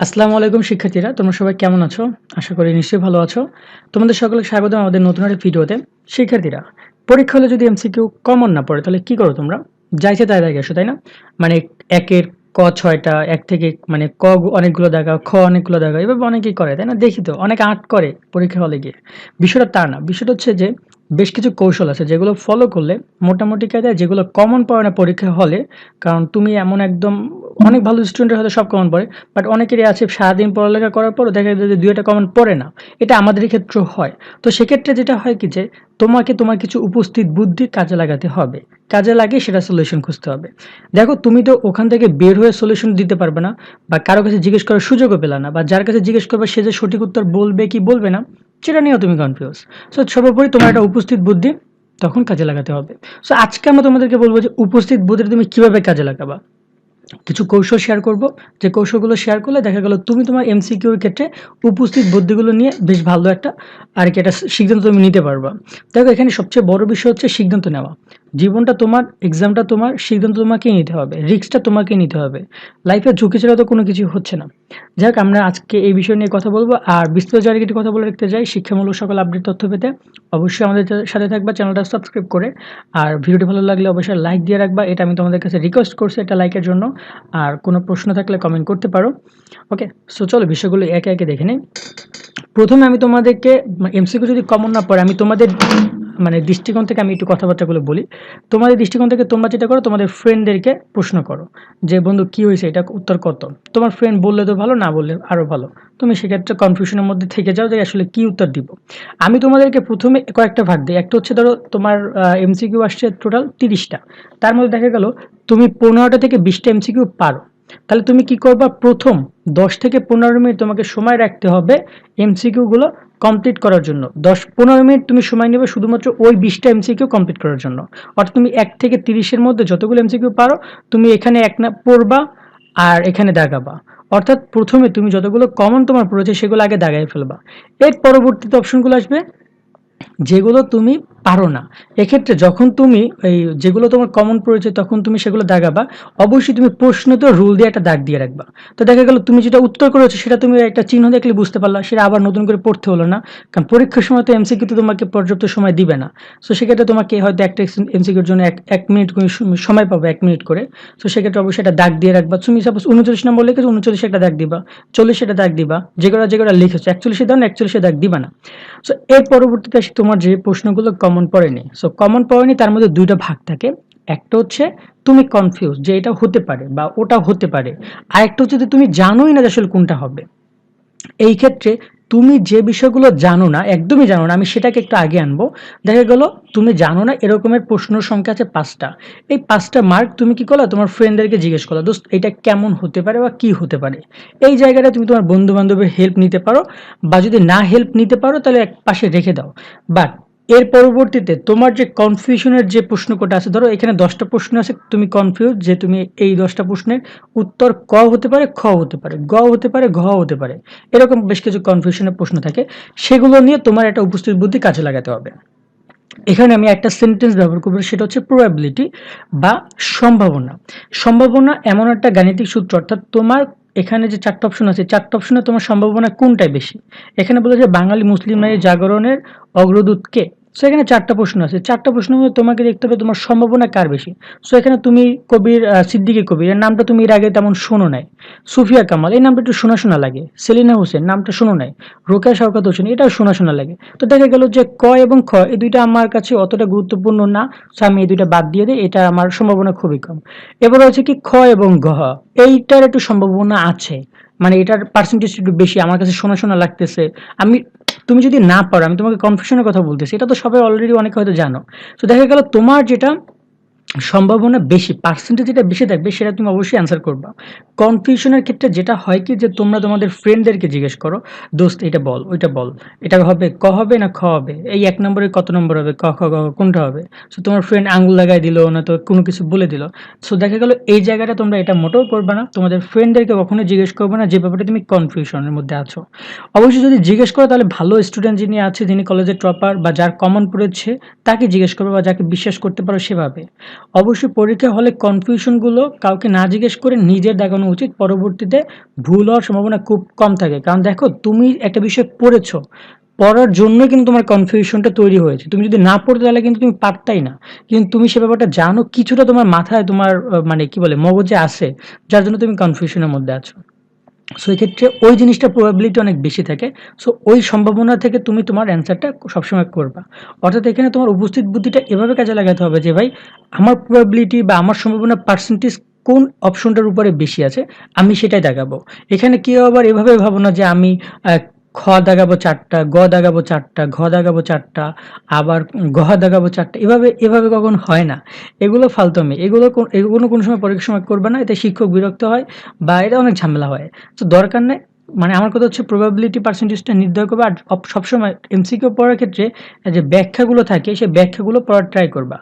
আসসালামু আলাইকুম, শিক্ষার্থীরা। তোমরা সবাই কেমন আছো? আশা করি নিশ্চয়ই ভালো আছো। তোমাদের সকলে স্বাগত আমাদের নতুন একটা ভিডিওতে। শিক্ষার্থীরা, পরীক্ষা হলে যদি এমসিকিউ কমন না পড়ে, তাহলে কি করো তোমরা? যাইছে তাই দেখে আসো তাই না? মানে একের ক ছয়টা, এক থেকে মানে ক অনেকগুলো দেখা খ অনেকগুলো দেখা এভাবে অনেকেই করে, তাই না? দেখি তো, অনেক আর্ট করে পরীক্ষা হলে গিয়ে। বিষয়টা তা না। বিষয়টা হচ্ছে যে বেশ কিছু কৌশল আছে যেগুলো ফলো করলে মোটামুটি কায়দায় যেগুলো কমন পড়ে না পরীক্ষা হলে, কারণ তুমি এমন একদম অনেক ভালো স্টুডেন্টের হয়তো সব কমন পড়ে বাট অনেকেরই আছে সারাদিন পড়ালেখা করার পরও দেখা যায় যে দুই একটা কমন পড়ে না। এটা আমাদের ক্ষেত্রে হয়। তো সেক্ষেত্রে যেটা হয় কি যে, তোমাকে তোমার কিছু উপস্থিত বুদ্ধি কাজে লাগাতে হবে। কাজে লাগিয়ে সেটা সলিউশন খুঁজতে হবে। দেখো, তুমি তো ওখান থেকে বের হয়ে সলিউশন দিতে পারবে না, বা কারও কাছে জিজ্ঞেস করার সুযোগও পেলে না, বা যার কাছে জিজ্ঞেস করবে সে যে সঠিক উত্তর বলবে কি বলবে না সেটা নিয়েও তুমি কনফিউজ সো সর্বোপরি তোমার একটা উপস্থিত বুদ্ধি তখন কাজে লাগাতে হবে। সো আজকে আমরা তোমাদেরকে বলব যে উপস্থিত বুদ্ধি তুমি কীভাবে কাজে লাগাবা। কিছু কৌশল শেয়ার করব। যে কৌশলগুলো শেয়ার করলে দেখা গেল তুমি তোমার এমসিকিউর ক্ষেত্রে উপস্থিত বুদ্ধিগুলো নিয়ে বেশ ভালো একটা আর কি একটা সিদ্ধান্ত তুমি নিতে পারবা। দেখো, এখানে সবচেয়ে বড় বিষয় হচ্ছে সিদ্ধান্ত নেওয়া। জীবনটা তোমার এক্সামটা তোমার, সিদ্ধান্ত তোমাকেই নিতে হবে রিস্কটা তোমাকে নিতে হবে। লাইফে ঝুঁকি ছাড়া তো কোনো কিছু হচ্ছে না। যাক, আমরা আজকে এই বিষয় নিয়ে কথা বলব, আর বিস্তারিত জায়গাটি কথা বলে রাখতে যাই শিক্ষামূলক সকল আপডেট তথ্য পেতে অবশ্যই আমাদের সাথে থাকবা, চ্যানেলটা সাবস্ক্রাইব করে। আর ভিডিওটি ভালো লাগলে অবশ্যই লাইক দিয়ে রাখবা, এটা আমি তোমাদের কাছে রিকোয়েস্ট করছি একটা লাইকের জন্য। আর কোনো প্রশ্ন থাকলে কমেন্ট করতে পারো। ওকে সো চলো বিষয়গুলো একে একে দেখে নিই। প্রথমে আমি তোমাদেরকে এমসিকিউ যদি কমন না পড়ে, আমি তোমাদের মানে দৃষ্টিকোণ থেকে আমি একটু কথাবার্তাগুলো বলি। তোমাদের দৃষ্টিকোণ থেকে তোমরা যেটা করো, তোমাদের ফ্রেন্ডদেরকে প্রশ্ন করো যে, বন্ধু, কি হয়েছে? এটা উত্তর কত? তোমার ফ্রেন্ড বললে তো ভালো, না বললে আরও ভালো। তুমি সেক্ষেত্রে কনফিউশনের মধ্যে থেকে যাও যে, আসলে কি উত্তর দিব? আমি তোমাদেরকে প্রথমে কয়েকটা ভাগ দিই। একটা হচ্ছে ধরো, তোমার এমসিকিউ আসছে টোটাল তিরিশটা। তার মধ্যে দেখা গেল, তুমি পনেরোটা থেকে বিশটা এমসিকিউ পারো। তাহলে তুমি কি করবা? প্রথম দশ থেকে পনেরো মিনিট তোমাকে সময় রাখতে হবে এমসিকিউগুলো কমপ্লিট করার জন্য। দশ পনেরো মিনিট তুমি সময় নেবে শুধুমাত্র ওই বিশটা এমসিকিউ কমপ্লিট করার জন্য। অর্থাৎ তুমি এক থেকে তিরিশের মধ্যে যতগুলো এমসিকিউ পারো, তুমি এখানে এক না পড়বা আর এখানে দাগাবা। অর্থাৎ প্রথমে তুমি যতগুলো কমন তোমার পড়েছে সেগুলো আগে দাগাই ফেলবা। এর পরবর্তীতে অপশনগুলো আসবে যেগুলো তুমি পারো না। এক্ষেত্রে যখন তুমি এই যেগুলো তোমার কমন পড়েছে তখন তুমি সেগুলো দাগাবা অবশ্যই তুমি প্রশ্নতে রুল দিয়ে একটা দাগ দিয়ে রাখবা। তো দেখা গেল, তুমি যেটা উত্তর করেছ, সেটা তুমি একটা চিহ্ন দেখলে বুঝতে পারলা, সেটা আবার নতুন করে পড়তে হলো না। কারণ পরীক্ষার সময় তো এমসিকিউ তো তোমাকে পর্যাপ্ত সময় দিবে না। সো সেক্ষেত্রে তোমাকে হয়তো একটা এমসিকিউর জন্য এক এক মিনিট সময় পাবো, এক মিনিট করে। সো সেক্ষেত্রে অবশ্যই একটা দাগ দিয়ে রাখবা। তুমি সাপোজ উনচল্লিশ নম্বর লিখেছো, উনচল্লিশে একটা দাগ দিবা। চল্লিশে একটা দাগ দিবা। যেগুলো যেগুলো লিখেছো, একচল্লিশে দাও একচল্লিশে দাগ দিবা না। সো এর পরবর্তীতে তোমার যে প্রশ্নগুলো কমন পড়েনি। সো কমন পড়েনি, তার মধ্যে দুইটা ভাগ থাকে। একটা হচ্ছে, তুমি কনফিউজ যে এটা হতে পারে বা ওটা হতে পারে। আরেকটা হচ্ছে যে তুমি জানোই না যে আসলে কোনটা হবে। এই ক্ষেত্রে তুমি যে বিষয়গুলো জানো না, একদমই জানো না, আমি সেটাকে একটু আগে আনব। দেখা গেল, তুমি জানো না, এরকমের প্রশ্ন সংখ্যা আছে পাঁচটা। এই পাঁচটা মার্ক তুমি কি করো তোমার ফ্রেন্ডদেরকে জিজ্ঞেস করো দোস্ত, এটা কেমন হতে পারে বা কি হতে পারে? এই জায়গাটা তুমি তোমার বন্ধু বান্ধবের হেল্প নিতে পারো, বা যদি না হেল্প নিতে পারো, তাহলে এক পাশে রেখে দাও। বাট এর পরবর্তীতে তোমার যে কনফিউশনের যে প্রশ্ন কোটা আছে, ধরো এখানে দশটা প্রশ্ন আছে, তুমি কনফিউজ যে তুমি এই দশটা প্রশ্নের উত্তর ক হতে পারে, খ হতে পারে, গ হতে পারে, ঘ হতে পারে, এরকম বেশ কিছু কনফিউশনের প্রশ্ন থাকে। সেগুলো নিয়ে তোমার একটা উপস্থিত বুদ্ধি কাজে লাগাতে হবে। এখানে আমি একটা সেন্টেন্স ব্যবহার করব, সেটা হচ্ছে প্রবাবিলিটি বা সম্ভাবনা। সম্ভাবনা এমন একটা গাণিতিক সূত্র, অর্থাৎ তোমার এখানে যে চারটা অপশন আছে চারটা অপশনে তোমার সম্ভাবনা কোনটাই বেশি? এখানে বলে যে বাঙালি মুসলিম নারী জাগরণের অগ্রদূত কে সো এখানে চারটা প্রশ্ন আছে। চারটা প্রশ্ন তোমাকে দেখতে হবে তোমার সম্ভাবনা কার বেশি। সো এখানে তুমি কবির সিদ্দিকি কবির এর নামটা তুমি এর আগে তেমন শোনো নাই। সুফিয়া কামাল, এই নামটা একটু শোনা শোনা লাগে। সেলিনা হোসেন, নামটা শোনো নাই। রোকেয়া শওকাত হোসেন, এটাও শোনা শোনা লাগে। তো দেখা গেল যে ক এবং খ, এই দুইটা আমার কাছে অতটা গুরুত্বপূর্ণ না। সো আমি এই দুইটা বাদ দিয়ে দিই, এটা আমার সম্ভাবনা খুবই কম। এবার হচ্ছে কি খ এবং ঘ। এইটার একটু সম্ভাবনা আছে। মানে এটার পার্সেন্টেজ একটু বেশি, আমার কাছে শোনা শোনা লাগতেছে। আমি তুমি যদি না পারো, আমি তোমাকে কনফিউশনের কথা বলতেছি, এটা তো সবাই অলরেডি অনেকে হয়তো জানো। তো দেখা গেল তোমার যেটা সম্ভাবনা বেশি পার্সেন্টেজ যেটা বেশি থাকবে সেটা তুমি অবশ্যই অ্যান্সার করবা। কনফিউশনের ক্ষেত্রে যেটা হয় কি যে তোমরা তোমাদের ফ্রেন্ডদেরকে জিজ্ঞেস করো, দোস্ত, এটা বল, ওইটা বল, এটা হবে, ক হবে না খ হবে? এই এক নম্বরে কত নম্বর হবে? ক, খ কোনটা হবে? সো তোমার ফ্রেন্ড আঙুল লাগাই দিল, না তো কোনো কিছু বলে দিল। সো দেখা গেল এই জায়গাটা তোমরা এটা মোটেও করবে না, তোমাদের ফ্রেন্ডদেরকে কখনো জিজ্ঞেস করবে না, যে ব্যাপারে তুমি কনফিউশনের মধ্যে আছো। অবশ্যই যদি জিজ্ঞেস করো, তাহলে ভালো স্টুডেন্ট যিনি আছে, যিনি কলেজের টপার বা যার কমন পড়েছে, তাকে জিজ্ঞেস করবে বা যাকে বিশ্বাস করতে পারো সেভাবে। অবশ্যই পরীক্ষা হলে কনফিউশনগুলো কাউকে না জিজ্ঞেস করে নিজের দেখানো উচিত। পরবর্তীতে ভুল হওয়ার সম্ভাবনা খুব কম থাকে। কারণ দেখো, তুমি একটা বিষয় পড়েছো, পড়ার জন্য কিন্তু তোমার কনফিউশনটা তৈরি হয়েছে। তুমি যদি না পড়তে তাহলে কিন্তু তুমি পারতাই না। কিন্তু তুমি সে ব্যাপারটা জানো, কিছুটা তোমার মাথায় তোমার মানে কি বলে, মগজে আসে যার জন্য তুমি কনফিউশনের মধ্যে আছো। সো এক্ষেত্রে ওই জিনিসটা প্রবাবিলিটি অনেক বেশি থাকে। সো ওই সম্ভাবনা থেকে তুমি তোমার অ্যান্সারটা সবসময় করবা। অর্থাৎ এখানে তোমার উপস্থিত বুদ্ধিটা এভাবে কাজে লাগাতে হবে যে, ভাই, আমার প্রবাবিলিটি বা আমার সম্ভাবনা পার্সেন্টেজ কোন অপশনটার উপরে বেশি আছে? আমি সেটাই দেখাবো। এখানে কেউ আবার এভাবে ভাবো না যে, আমি খ দাগাবো চারটা, গ দাগাবো চারটা, ঘ দাগাবো চারটা, আবার ঘ দাগাবো চারটা। এভাবে এভাবে কখনো হয় না। এগুলো ফালতমি এগুলো এগুলো কোনো সময় পরীক্ষার সময় করবে না, এতে শিক্ষক বিরক্ত হয় বা এটা অনেক ঝামেলা হয়। তো দরকার নেই। মানে আমার কথা হচ্ছে প্রবাবিলিটি পার্সেন্টেজটা নির্ধারণ করবে আর সবসময় এমসিকিউ পড়ার ক্ষেত্রে যে ব্যাখ্যাগুলো থাকে, সেই ব্যাখ্যাগুলো পড়ার ট্রাই করবা।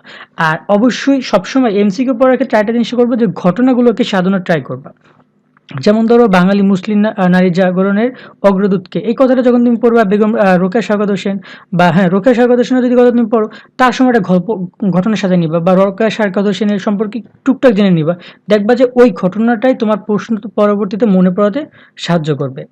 আর অবশ্যই সবসময় এমসিকিউ পড়ার ক্ষেত্রে একটা জিনিস করব যে ঘটনাগুলোকে সাজানোর ট্রাই করবা। যেমন ধরো বাঙালি মুসলিম নারী জাগরণের অগ্রদূতকে। এই কথাটা যখন তুমি পড়বা, বেগম রোকেয়া স্বাগত হোসেন বা হ্যাঁ রোকেয়া স্বাগত হোসেনের যদি কথা তুমি পড়ো, তার সময় একটা গল্প, ঘটনার সাথে নিবা, বা রোকেয়া স্বাগত হোসেনের সম্পর্কে টুকটাক জেনে নিবা। দেখবা যে ওই ঘটনাটাই তোমার প্রশ্ন পরবর্তীতে মনে পড়াতে সাহায্য করবে।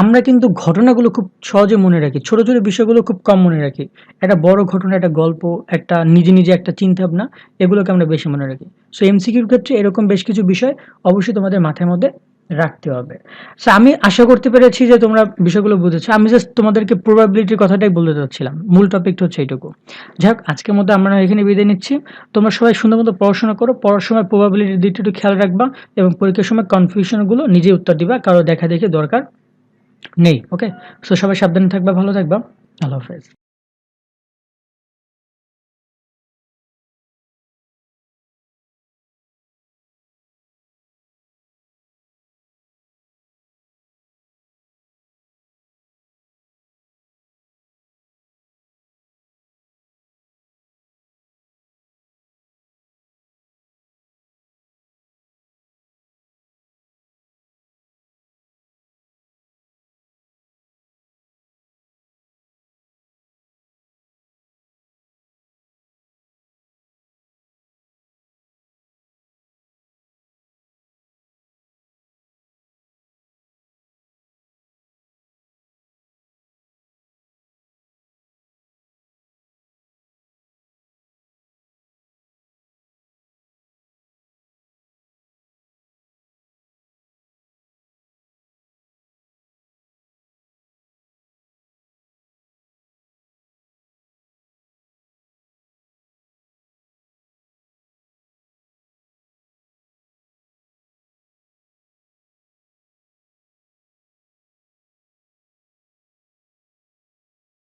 আমরা কিন্তু ঘটনাগুলো খুব সহজে মনে রাখি, ছোট ছোট বিষয়গুলো খুব কম মনে রাখি। একটা বড় ঘটনা, একটা গল্প, একটা নিজে নিজে একটা চিন্তা ভাবনা এগুলোকে আমরা বেশি মনে রাখি। সো এমসিকিউর ক্ষেত্রে এরকম বেশ কিছু বিষয় অবশ্যই তোমাদের মাথার মধ্যে রাখতে হবে। সো আমি আশা করতে পেরেছি যে তোমরা বিষয়গুলো বুঝেছ। আমি জাস্ট তোমাদেরকে প্রবাবিলিটির কথাটাই বলতে চাচ্ছিলাম। মূল টপিকটা হচ্ছে এইটুকু। যাই হোক আজকের মধ্যে আমরা এখানে বিদায় নিচ্ছি। তোমরা সবাই সুন্দর মতো পড়াশোনা করো। পড়ার সময় প্রবাবিলিটির দিকটা একটু খেয়াল রাখবা এবং পরীক্ষার সময় কনফিউশনগুলো নিজে উত্তর দিবা। কারও দেখা দেখে দরকার নেই ওকে সো সবাই সাবধানে থাকবা, ভালো থাকবা। আল্লাহ হাফেজ।